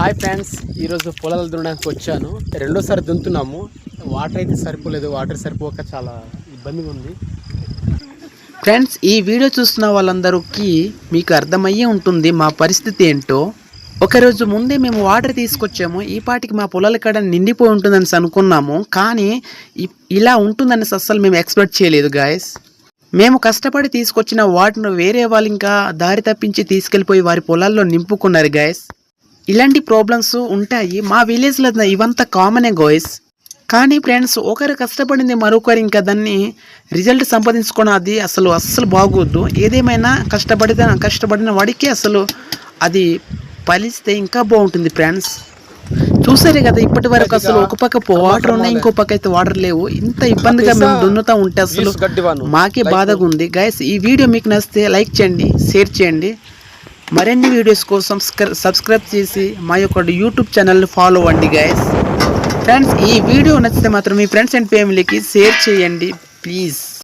Hi friends ఈరోజు పొలాలు దున్నడానికి వచ్చాను. రెండోసారి దున్తున్నాము వాటర్ అయితే సరిపోలేదు వాటర్ సరిపోక చాలా ఇబ్బందిగా ఉంది. ఫ్రెండ్స్ ఈ వీడియో చూస్తున్న వాళ్ళందరికీ మీకు అర్థమయ్యే ఉంటుంది మా పరిస్థితి ఏంటో. ఒకరోజు ముందే మేము వాటర్ తీసుకొచ్చాము. ఈ పాటికి మా పొలాల కాడ నిండిపోయి ఉంటుందని అనుకున్నాము. కానీ ఇ- ఇలా ఉంటుందని అస్సలు మేము ఎక్స్పెక్ట్ చేయలేదు గాయస్ మేము కష్టపడి తీసుకొచ్చిన వాటిని వేరే వాళ్ళు ఇంకా దారి తప్పించి తీసుకెళ్ళిపోయి వారి పొలాల్లో నింపుకున్నారు గాయస్ ఇలాంటి ప్రాబ్లమ్స్ ఉంటాయి. మా విలేజ్లో ఇవంతా కామనే గోయస్ కానీ ఫ్రెండ్స్ ఒకరు కష్టపడింది మరొకరు ఇంకా దాన్ని రిజల్ట్ సంపాదించుకోవడం అది అసలు అస్సలు బాగోద్దు ఏదేమైనా కష్టపడితే కష్టపడిన వాడికి అసలు అది ఫలిస్తే ఇంకా బాగుంటుంది ఫ్రెండ్స్ చూసారే కదా ఇప్పటి వరకు అసలు ఒక పక్క వాటర్ ఉన్నాయి ఇంకో పక్క అయితే వాటర్ లేవు. ఇంత ఇబ్బందిగా మేము దున్నుతా ఉంటే అసలు మాకే బాధగా ఉంది. గైస్ ఈ వీడియో మీకు నచ్చితే లైక్ చేయండి షేర్ చేయండి. మరిన్ని వీడియోస్ కోసం సబ్స్క్రైబ్ చేసి మా యొక్క యూట్యూబ్ ఛానల్ని ఫాలో అవ్వండి గైస్ ఫ్రెండ్స్ ఈ వీడియో నచ్చితే మాత్రం మీ ఫ్రెండ్స్ అండ్ ఫ్యామిలీకి షేర్ చేయండి ప్లీజ్